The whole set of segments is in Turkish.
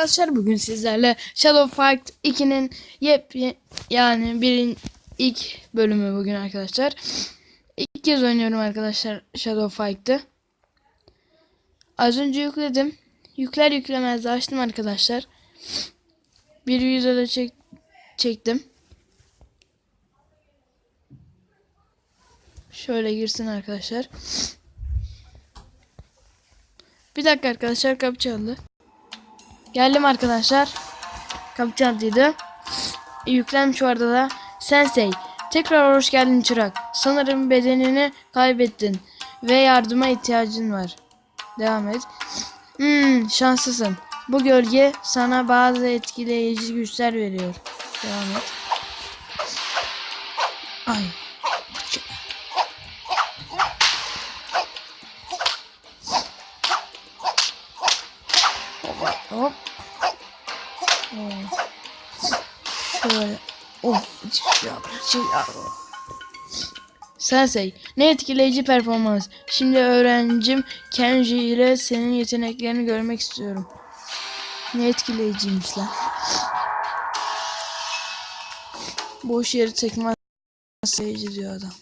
arkadaşlar bugün sizlerle Shadow Fight 2'nin yep yani birin ilk bölümü bugün arkadaşlar. İlk kez oynuyorum arkadaşlar Shadow Fight'ı. Az önce yükledim. Yükler yüklemez de açtım arkadaşlar. Bir video da çek çektim. Şöyle girsin arkadaşlar. Bir dakika arkadaşlar kapı çaldı. Geldim arkadaşlar. Kapı çaldıydı. Yüklenmiş orada da. Sensei. Tekrar hoş geldin çırak. Sanırım bedenini kaybettin. Ve yardıma ihtiyacın var. Devam et. Hmm, şanslısın. Bu gölge sana bazı etkileyici güçler veriyor. Devam et. Ay. Hop. Şöyle. Of. Sensei, ne etkileyici performans. Şimdi öğrencim Kenji ile senin yeteneklerini görmek istiyorum. Ne etkileyiciymiş lan. Boş yeri tekme etkileyici diyor adam.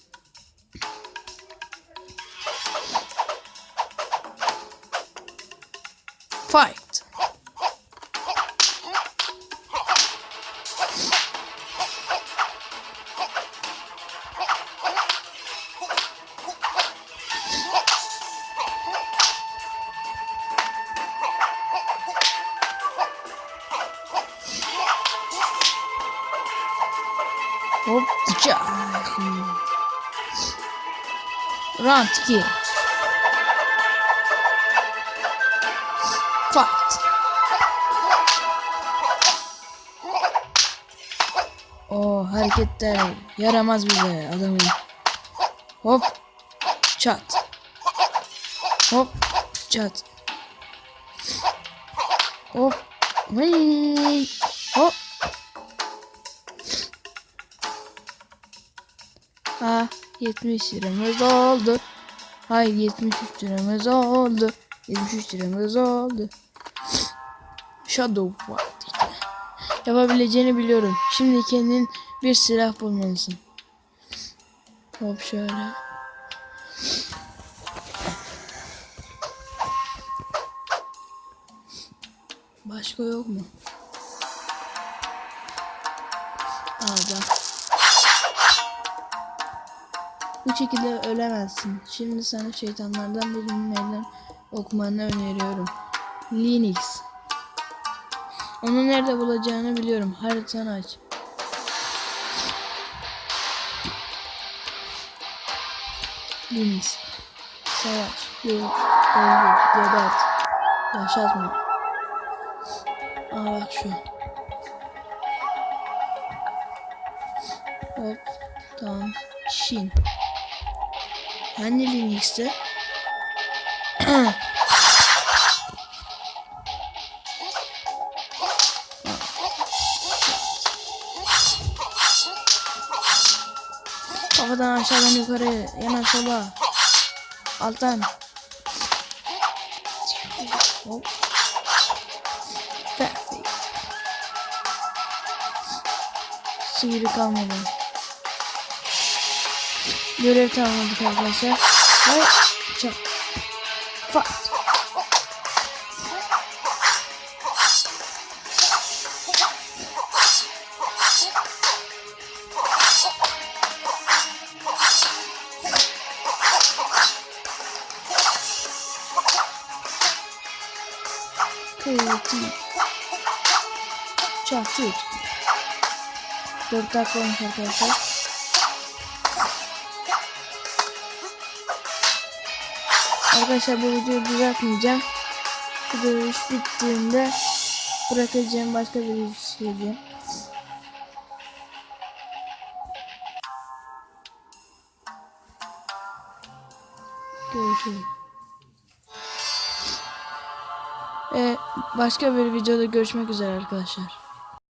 Fight. Hop. Round 2. Fight. O hareketler yaramaz bize adamın. Hop. Çat. Hop. Çat. Hop. Vıy. Hop. Ha 70 liramız oldu. Hayır 73 liramız oldu. 73 liramız oldu. Shadow Fight. Yapabileceğini biliyorum. Şimdi kendin bir silah bulmalısın. Hop şöyle. Başka yok mu? Aa. Bu şekilde ölemezsin. Şimdi sana şeytanlardan birinin meydan okumanı öneriyorum. Linux. Onu nerede bulacağını biliyorum. Haritanı aç. Linux. Savaş. Yıl. Öldü. Gebert. Yaşatma. Aa bak şu. Hop. Tamam. Şin. Hani Linux'te? Kafadan aşağıdan yukarı, yana sola, alttan. Hop. Perfect. Sihiri kalmadı. Görev tamamladık arkadaşlar. Ve çak. Fight. Kıyıtı. Çak çak. 4 dakika olmuş arkadaşlar. Arkadaşlar bu videoyu bırakmayacağım. Bu dövüş bittiğinde bırakacağım başka bir video çekeceğim. Görüşürüz. Ee, başka bir videoda görüşmek üzere arkadaşlar.